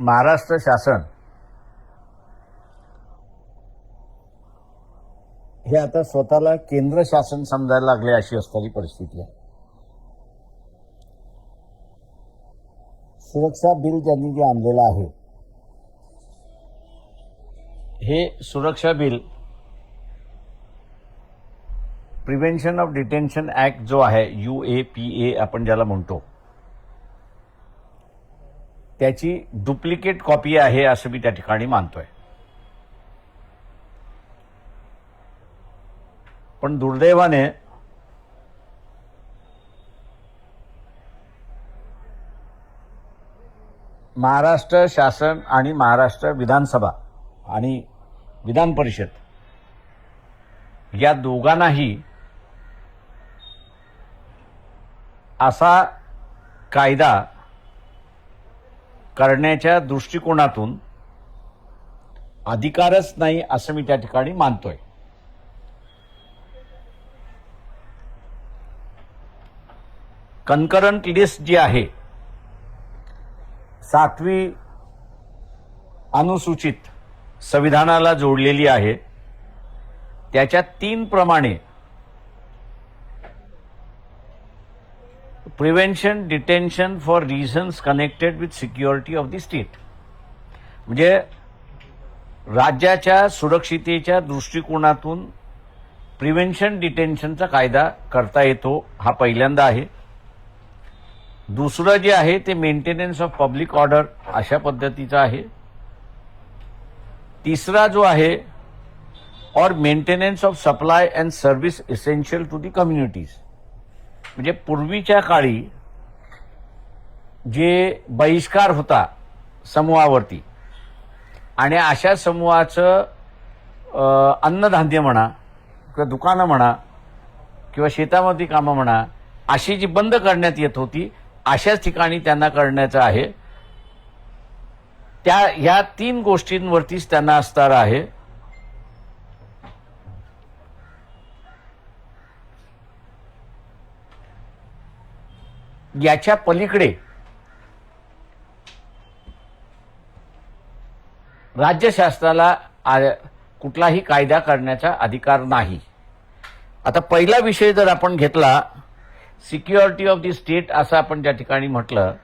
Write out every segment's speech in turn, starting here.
महाराष्ट्र शासन. हे आता स्वतःला केंद्र शासन समजायला लागले अशी असणारी परिस्थिती आहे. सुरक्षा बिल ज्यांनी जे आणलेलं आहे हे सुरक्षा bill prevention of detention act जो आहे यू ए पी ए आपण ज्याला म्हणतो त्याची डुप्लिकेट कॉपी आहे असं मी त्या ठिकाणी मानतोय. पण दुर्दैवाने महाराष्ट्र शासन आणि महाराष्ट्र विधानसभा आणि विधान परिषद या दोघांनाही असा कायदा करण्याच्या दृष्टिकोनातून अधिकारच नाही असं मी त्या ठिकाणी मानतोय. कन्करंट लिस्ट जी आहे सातवी अनुसूचित संविधानाला जोडलेली आहे. त्याच्या तीन प्रमाणे prevention detention for reasons connected with security of the state. म्हणजे राज्याच्या सुरक्षितेच्या दृष्टिकोनातून प्रिव्हेन्शन डिटेन्शनचा कायदा करता येतो हा पहिल्यांदा आहे. दुसरं जे आहे ते मेंटेनन्स ऑफ पब्लिक ऑर्डर अशा पद्धतीचं आहे. तिसरा जो आहे or maintenance of supply and service essential to the communities म्हणजे पूर्वीच्या काळी जे बहिष्कार होता समूहावरती आणि अशा समूहाचं अन्नधान्य म्हणा किंवा दुकानं म्हणा किंवा शेतामध्ये कामं म्हणा अशी जी बंद करण्यात येत होती अशाच ठिकाणी त्यांना करण्याचं आहे. त्या ह्या तीन गोष्टींवरतीच त्यांना असणार आहे. याच्या पलीकडे राज्य शासनाला कुठलाही कायदा करण्याचा अधिकार नाही. आता पहिला विषय जर आपण घेतला सिक्युरिटी ऑफ दी स्टेट असं आपण ज्या ठिकाणी म्हटलं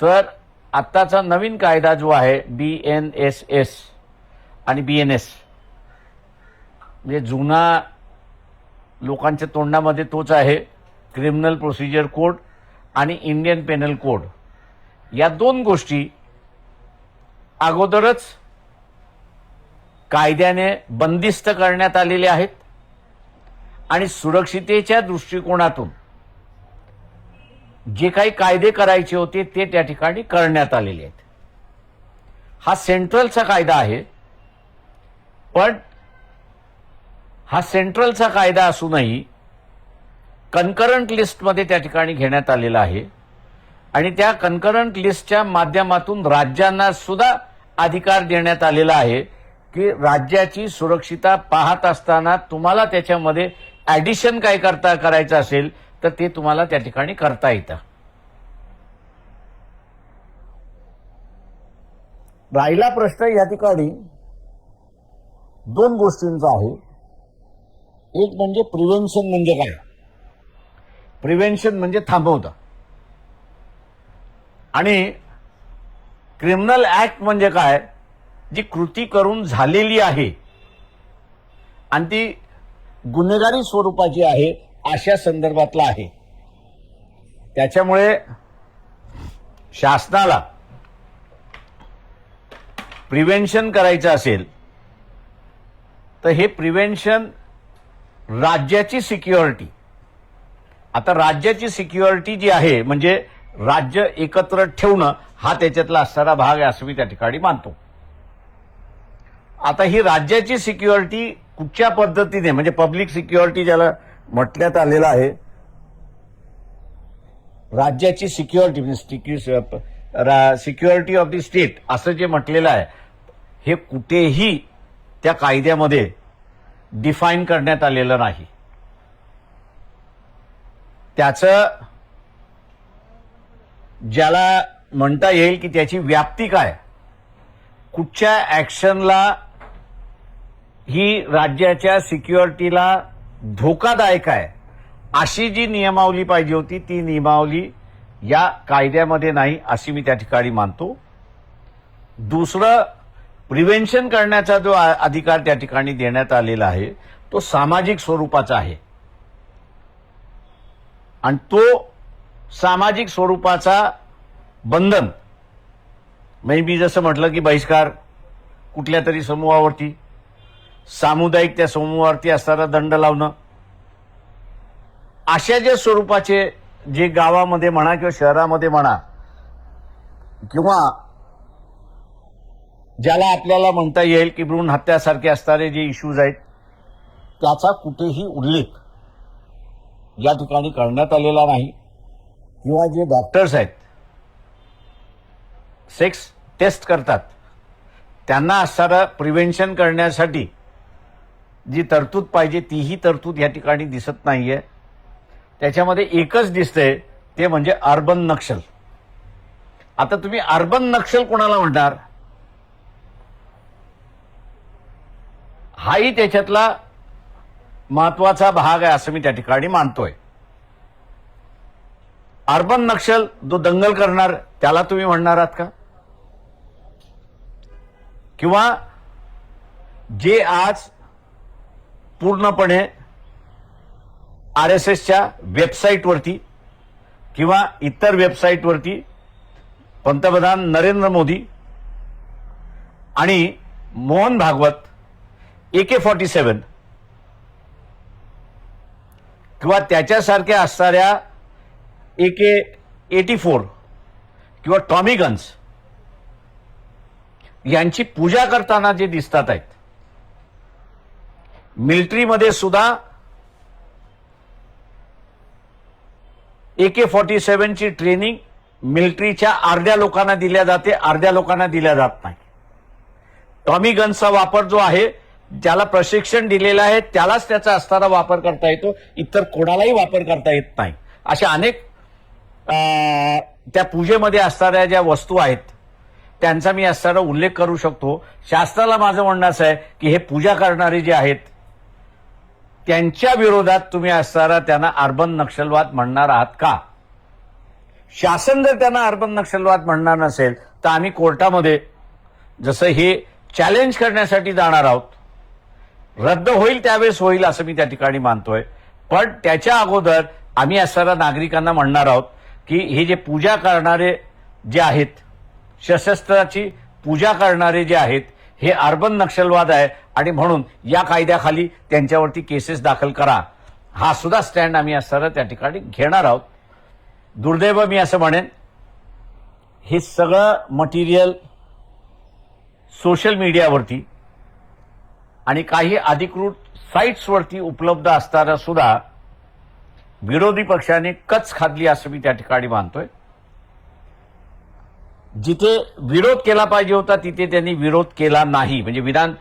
तर आत्ताचा नवीन कायदा जो आहे बी एन एस एस आणि बी एन एस म्हणजे जुना लोकांच्या तोंडामध्ये तोच आहे. क्रिमिनल प्रोसिजर कोड आणि इंडियन पेनल कोड. या दोन गोष्टी अगोदरच कायद्याने बंदिस्त करण्यात आलेले आहेत आणि सुरक्षितेच्या दृष्टिकोनातून जे काही कायदे करायचे होते ते त्या ठिकाणी करण्यात आलेले आहेत. हा सेंट्रलचा कायदा आहे पण हा सेंट्रलचा कायदा असूनही कन्करंट लिस्टमध्ये त्या ठिकाणी घेण्यात आलेलं आहे. आणि त्या कन्करंट लिस्टच्या माध्यमातून राज्यांना सुद्धा अधिकार देण्यात आलेला आहे की राज्याची सुरक्षिता पाहत असताना तुम्हाला त्याच्यामध्ये ऍडिशन काय करता करायचं असेल तर ते तुम्हाला त्या ठिकाणी करता येतं. राहिला प्रश्न या ठिकाणी. दोन गोष्टींचा आहे. एक म्हणजे प्रिव्हेन्शन म्हणजे काय? प्रिव्हेन्शन म्हणजे थांबवतं. आणि क्रिमिनल ऍक्ट म्हणजे काय? जी कृती करून झालेली आहे. आणि ती गुन्हेगारी स्वरूपाची आहे अशा संदर्भातला आहे. त्याच्यामुळे शासनाला प्रिव्हेन्शन करायचं असेल तर हे प्रिव्हेन्शन राज्याची सिक्युरिटी आता राज्याची सिक्युरिटी जी आहे म्हणजे राज्य एकत्र ठेवणं हा त्याच्यातला असणारा भाग आहे असं मी त्या ठिकाणी मानतो. आता ही राज्याची सिक्युरिटी कुठच्या पद्धतीने म्हणजे पब्लिक सिक्युरिटी ज्याला म्हटण्यात आलेलं आहे राज्याची सिक्युरिटी म्हणजे सिक्युरिटी ऑफ द स्टेट असं जे म्हटलेलं आहे हे कुठेही त्या कायद्यामध्ये डिफाईन करण्यात आलेलं नाही. त्याचं ज्याला म्हणता येईल की त्याची व्याप्ती काय? कुठच्या ॲक्शनला ही राज्याच्या सिक्युरिटीला धोकादायक आहे? अशी जी नियमावली पाहिजे होती ती नियमावली या कायद्यामध्ये नाही अशी मी त्या ठिकाणी मानतो. दुसरं प्रिव्हेन्शन करण्याचा जो अधिकार त्या ठिकाणी देण्यात आलेला आहे तो सामाजिक स्वरूपाचा आहे. आणि तो सामाजिक स्वरूपाचा बंधन. म्हणजे मी जसं म्हटलं की बहिष्कार कुठल्या तरी समूहावरती सामुदायिक त्या समूहावरती असणारा दंड लावणं. अशा ज्या स्वरूपाचे जे गावामध्ये म्हणा किंवा शहरामध्ये म्हणा किंवा ज्याला आपल्याला म्हणता येईल की भ्रूण हत्यासारखे असणारे जे इश्यूज आहेत त्याचा कुठेही उल्लेख या ठिकाणी करण्यात आलेला नाही. किंवा जे डॉक्टर्स आहेत सेक्स टेस्ट करतात त्यांना असणारं प्रिव्हेन्शन करण्यासाठी जी तरतूद पाहिजे तीही तरतूद या ठिकाणी दिसत नाहीये. त्याच्यामध्ये एकच दिसतंय ते म्हणजे अर्बन नक्षल. आता तुम्ही अर्बन नक्षल कोणाला म्हणणार? हाही त्याच्यातला महत्त्वाचा भाग आहे असं मी त्या ठिकाणी मानतोय. अर्बन नक्षल जो दंगल करणार त्याला तुम्ही म्हणणार आहात का? किंवा जे आज पूर्णपणे आर एस एसच्या वेबसाईटवरती किंवा इतर वेबसाईटवरती पंतप्रधान नरेंद्र मोदी आणि Mohan Bhagwat A K forty seven किंवा त्याच्यासारख्या असणाऱ्या ए के एटी फोर किंवा टॉमी गन्स यांची पूजा करताना जे दिसतात आहेत. मिलिटरीमध्ये सुद्धा ए के फॉर्टी सेवनची ट्रेनिंग मिलिटरीच्या अर्ध्या लोकांना दिल्या जाते अर्ध्या लोकांना दिल्या जात नाही. टॉमी गन्सचा वापर जो आहे ज्याला प्रशिक्षण दिलेलं आहे त्यालाच त्याचा असणारा वापर करता येतो. इतर कोणालाही वापर करता येत नाही. अशा अनेक त्या पूजेमध्ये असणाऱ्या ज्या वस्तू आहेत त्यांचा मी असणारा उल्लेख करू शकतो. शास्त्राला माझं म्हणणं असं आहे की हे पूजा करणारे जे आहेत त्यांच्या विरोधात तुम्ही असणारा त्यांना अर्बन नक्षलवाद म्हणणार आहात का? शासन जर त्यांना अर्बन नक्षलवाद म्हणणार नसेल तर आम्ही कोर्टामध्ये जसं हे चॅलेंज करण्यासाठी जाणार आहोत रद्द होईल त्यावेळेस होईल असं मी त्या ठिकाणी मानतोय. पण त्याच्या अगोदर आम्ही असणाऱ्या नागरिकांना म्हणणार आहोत की हे जे पूजा करणारे जे आहेत सशस्त्राची पूजा करणारे जे आहेत हे अर्बन नक्षलवाद आहे आणि म्हणून या कायद्याखाली त्यांच्यावरती केसेस दाखल करा. हा सुद्धा स्टँड आम्ही असणारा त्या ठिकाणी घेणार आहोत. दुर्दैव मी असं म्हणेन हे सगळं मटेरियल सोशल मीडियावरती आणि काही अधिकृत साईट्सवरती उपलब्ध असताना सुद्धा विरोधी पक्षाने कच खाल्ली असं मी त्या ठिकाणी मानतोय. जिथे विरोध केला पाहिजे होता तिथे त्यांनी विरोध केला नाही. म्हणजे विधान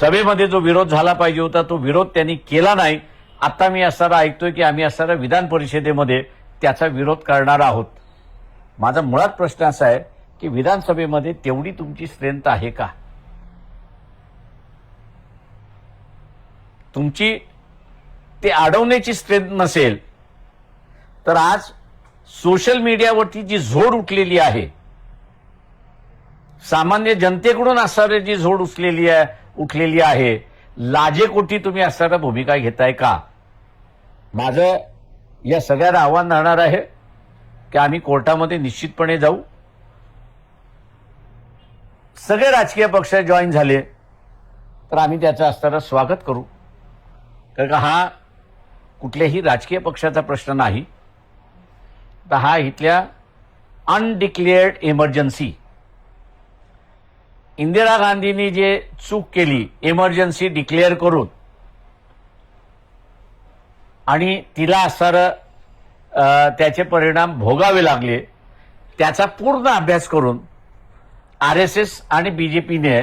सभेमध्ये जो विरोध झाला पाहिजे होता तो विरोध त्यांनी केला नाही. आता मी असणारा ऐकतोय की आम्ही असणारा विधान परिषदेमध्ये त्याचा विरोध करणार आहोत. माझा मुळात प्रश्न असा आहे की विधानसभेमध्ये तेवढी तुमची स्ट्रेंथ आहे का? तुमची ते अडवण्याची स्ट्रेंथ नसेल तर आज सोशल मीडियावरती जी झोड उठलेली आहे सामान्य जनतेकडून असणारी जी झोड उचलेली आहे उठलेली आहे लाजेकोटी तुम्ही असणारा भूमिका घेताय का? माझं या सगळ्यांना आव्हान राहणार आहे की आम्ही कोर्टामध्ये निश्चितपणे जाऊ. सगळे राजकीय पक्ष जॉईन झाले तर आम्ही त्याचं असणारं स्वागत करू. कारण का हा कुठल्याही राजकीय पक्षाचा प्रश्न नाही. तर हा इथल्या अनडिक्लेअर्ड इमर्जन्सी इंदिरा गांधींनी जे चूक केली इमर्जन्सी डिक्लेअर करून आणि तिला असणारं त्याचे परिणाम भोगावे लागले त्याचा पूर्ण अभ्यास करून आर एस एस आणि बीजेपीने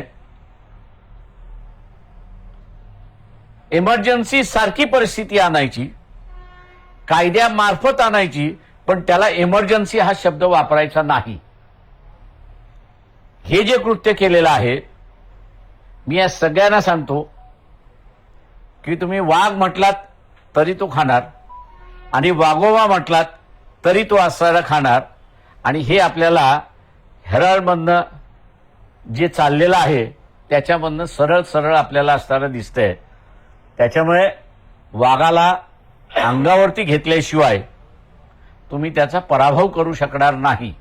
इमर्जन्सी सारखी परिस्थिती आणायची कायद्यामार्फत आणायची पण त्याला इमर्जन्सी हा शब्द वापरायचा नाही. हे जे कृत्य केलेलं आहे मी या सगळ्यांना सांगतो की तुम्ही वाघ म्हटलात तरी तो खाणार आणि वाघोवा म्हटलात तरी तो असणारा खाणार आणि हे आपल्याला हेराळमधनं जे चाललेलं आहे त्याच्यामधनं सरळ सरळ आपल्याला असताना दिसतंय. त्याच्यामुळे वाघाला अंगावरती घेतल्याशिवाय तुम्ही त्याचा पराभव करू शकणार नाही.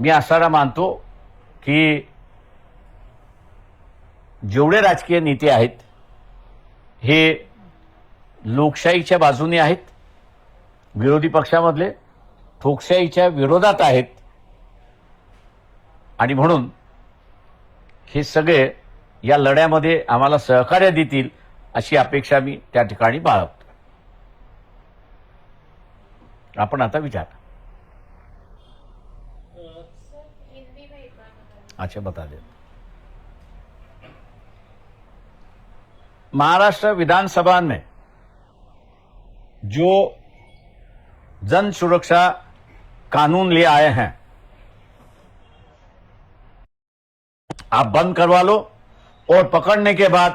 मी असारा मानतो की जेवढे राजकीय नेते आहेत हे लोकशाहीच्या बाजूने आहेत विरोधी पक्षामधले ठोकशाहीच्या विरोधात आहेत. आणि म्हणून हे सगळे या लढ्यामध्ये आम्हाला सहकार्य देतील अशी अपेक्षा मी त्या ठिकाणी बाळगतो. आपण आता विचार. अच्छा बता दे. महाराष्ट्र विधानसभा में जो जन सुरक्षा कानून ले आए हैं आप बंद करवा लो और पकड़ने के बाद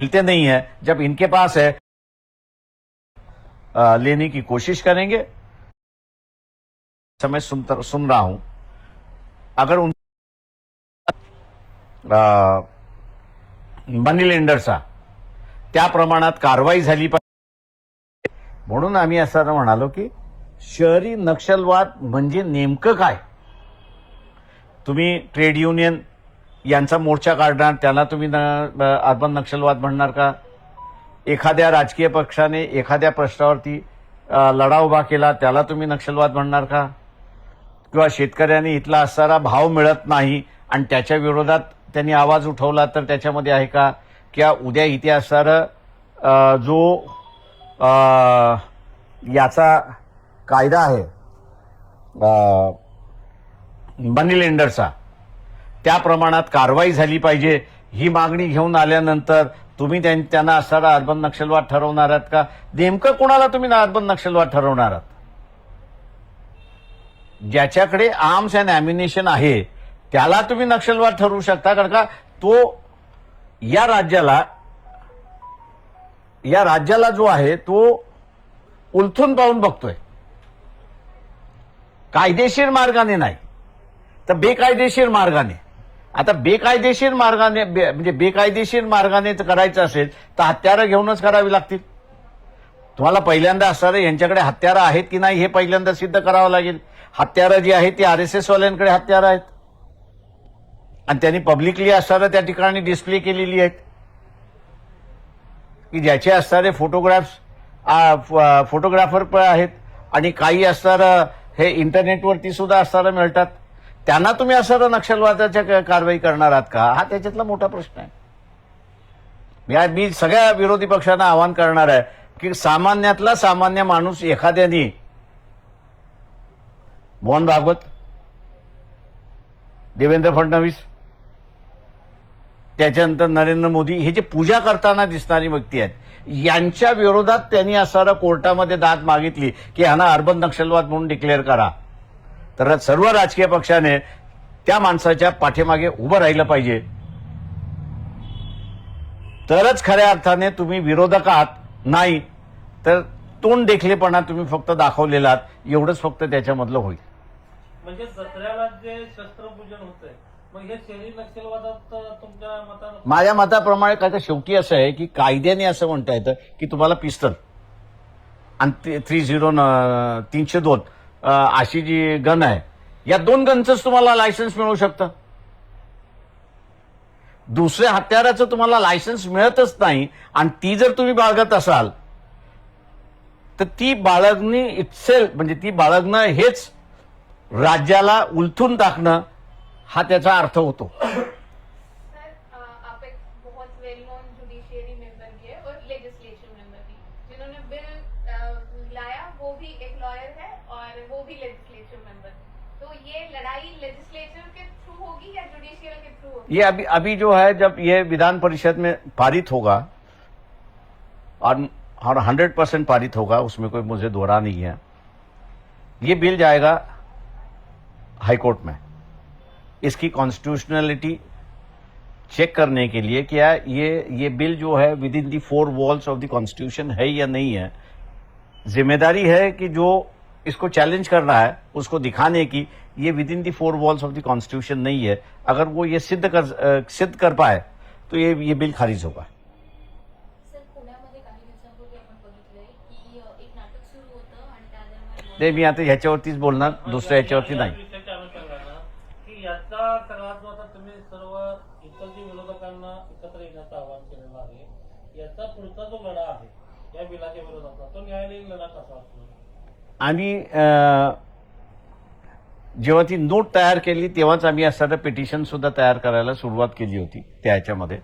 मिलते नहीं है। जब इनके पास है आ, लेने की कोशिश करेंगे। समय सुन सुन रहा हूं। अगर उन मनी लेंडरचा त्या प्रमाणात कारवाई झाली पाहिजे म्हणून आम्ही असं म्हणालो की शहरी नक्षलवाद म्हणजे नेमकं काय? तुम्ही ट्रेड युनियन यांचा मोर्चा काढणार त्याला तुम्ही न- अर्बन नक्षलवाद म्हणणार का? एखाद्या राजकीय पक्षाने एखाद्या प्रश्नावरती लढा उभा केला त्याला तुम्ही नक्षलवाद म्हणणार का? किंवा शेतकऱ्यांनी इथला असणारा भाव मिळत नाही आणि त्याच्या विरोधात त्यांनी आवाज उठवला तर त्याच्यामध्ये आहे का? किंवा उद्या इथे असणारं जो याचा कायदा आहे बनी मनी लेंडरचा त्या प्रमाणात कारवाई झाली पाहिजे. ही मागणी घेऊन आल्यानंतर तुम्ही त्यां- त्यांना असणारा अर्बन नक्षलवाद ठरवणार आहात का? नेमकं कोणाला तुम्ही अर्बन नक्षलवाद ठरवणार आहात? ज्याच्याकडे आर्म्स अँड अॅम्युनेशन आहे त्याला तुम्ही नक्षलवाद ठरवू शकता. कारण का? तो या राज्याला या राज्याला जो आहे तो उलथून पाहून बघतोय. कायदेशीर मार्गाने नाही. तर बेकायदेशीर मार्गाने. आता बेकायदेशीर मार्गाने बे- म्हणजे बेकायदेशीर मार्गाने जर करायचं असेल तर हत्यारं घेऊनच करावी लागतील. तुम्हाला पहिल्यांदा असणारे यांच्याकडे हत्यारं आहेत की नाही हे पहिल्यांदा सिद्ध करावं लागेल. हत्यारं जी आहेत ती आर एस एसवाल्यांकडे हत्यारं आहेत. आणि त्यांनी पब्लिकली असणारं त्या ठिकाणी डिस्प्ले केलेली आहेत. की ज्याचे असणारे फोटोग्राफ्स फोटोग्राफर पण आहेत. आणि काही असणारं हे इंटरनेटवरती सुद्धा असणारं मिळतात. त्यांना तुम्ही असं नक्षलवादाच्या क- कारवाई करणार आहात का? हा त्याच्यातला मोठा प्रश्न आहे. मी मी सगळ्या विरोधी पक्षांना आवाहन करणार आहे की सामान्यातला सामान्य माणूस एखाद्याने मोहन भागवत देवेंद्र फडणवीस त्याच्यानंतर नरेंद्र मोदी हे जे पूजा करताना दिसणारी व्यक्ती आहेत यांच्या विरोधात त्यांनी असणारं कोर्टामध्ये दाद मागितली की ह्यांना अर्बन नक्षलवाद म्हणून डिक्लेअर करा. तर सर्व राजकीय पक्षाने त्या माणसाच्या पाठीमागे उभं राहिलं पाहिजे. तरच खऱ्या अर्थाने तुम्ही विरोधक आहात नाही तर तोंड देखलेपणा तुम्ही फक्त दाखवलेला आहात एवढंच फक्त त्याच्यामधलं होईल. म्हणजे दसऱ्याला जे शस्त्रपूजन होतंय माझ्या मताप्रमाणे काय तर शेवटी असं आहे की कायद्याने असं म्हणता येतं की तुम्हाला पिस्तल. आणि थ्री झिरो तीनशे दोन. अशी जी गन आहे या दोन गनचंच तुम्हाला लायसन्स मिळू शकतं. दुसऱ्या हत्याराचं तुम्हाला लायसन्स मिळतच नाही आणि ती जर तुम्ही बाळगत असाल तर ती बाळगणी इट्सेल्फ म्हणजे ती बाळगणं हेच राज्याला उलथून टाकणं हा त्याचा अर्थ होतो. ये अभी अभी जो है, जब ये विधान परिषद में पारित होगा, और और हंड्रेड परसेंट पारित होगा, उसमें कोई मुझे दोहरा नहीं है, ये बिल जाएगा हाई कोर्ट में। इसकी कॉन्स्टिट्यूशनलिटी चेक करने के लिए क्या ये ये बिल जो है within the four walls of the constitution है या नहीं है, ज़िम्मेदारी है कि जो इसको चैलेंज कर रहा है उसको दिखाने की ये within the four walls of the constitution नहीं है। अगर वो ये सिद्ध कर अ, सिद्ध कर पाए तो ये ये बिल खारिज होगा। सर पुण्यामध्ये काही दिवसांपूर्वी आपण बघितलंय की अ, एक नाटक सुरू होतं आणि त्या दरम्यान नाही मी आता ह्याच्यावरतीच बोलणार दुसऱ्या ह्याच्यावरती या नाही. विषयाच्या अनुषंगानं की याचा सगळा जो आता तुम्ही सर्व इतर जे विरोधकांना एकत्र येण्याचं आवाहन केलेलं आहे याचा पुढचा जो लढा आहे या बिलाच्या विरोधातला तो न्यायालयीन लढा कसा असणार आणि जेव्हा ती नोट तयार केली तेव्हाच आम्ही असताना पिटिशन सुद्धा तयार करायला सुरुवात केली होती त्या ह्याच्यामध्ये.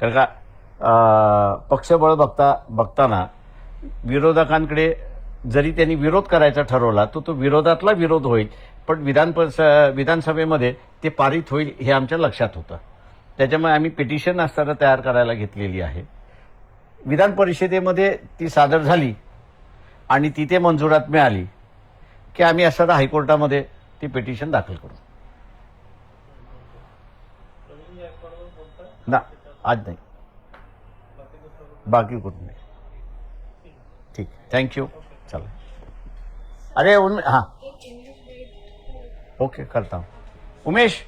कारण का पक्षबळ बघता बघताना विरोधकांकडे जरी त्यांनी विरोध करायचा ठरवला तर तो विरोधातला विरोध होईल पण विधान विधानसभेमध्ये ते पारित होईल हे आमच्या लक्षात होतं. त्याच्यामुळे आम्ही पिटिशन असताना तयार करायला घेतलेली आहे. विधान परिषदेमध्ये ती सादर झाली आणि तिथे मंजुरात मिळाली की आम्ही असताना हायकोर्टामध्ये ती पिटिशन दाखल करू. ना आज नाही. बाकी दुसरं बाकी कुठं नाही. ठीक थँक्यू चला. अरे उन्मे हां. ओके करता. हूं. उमेश!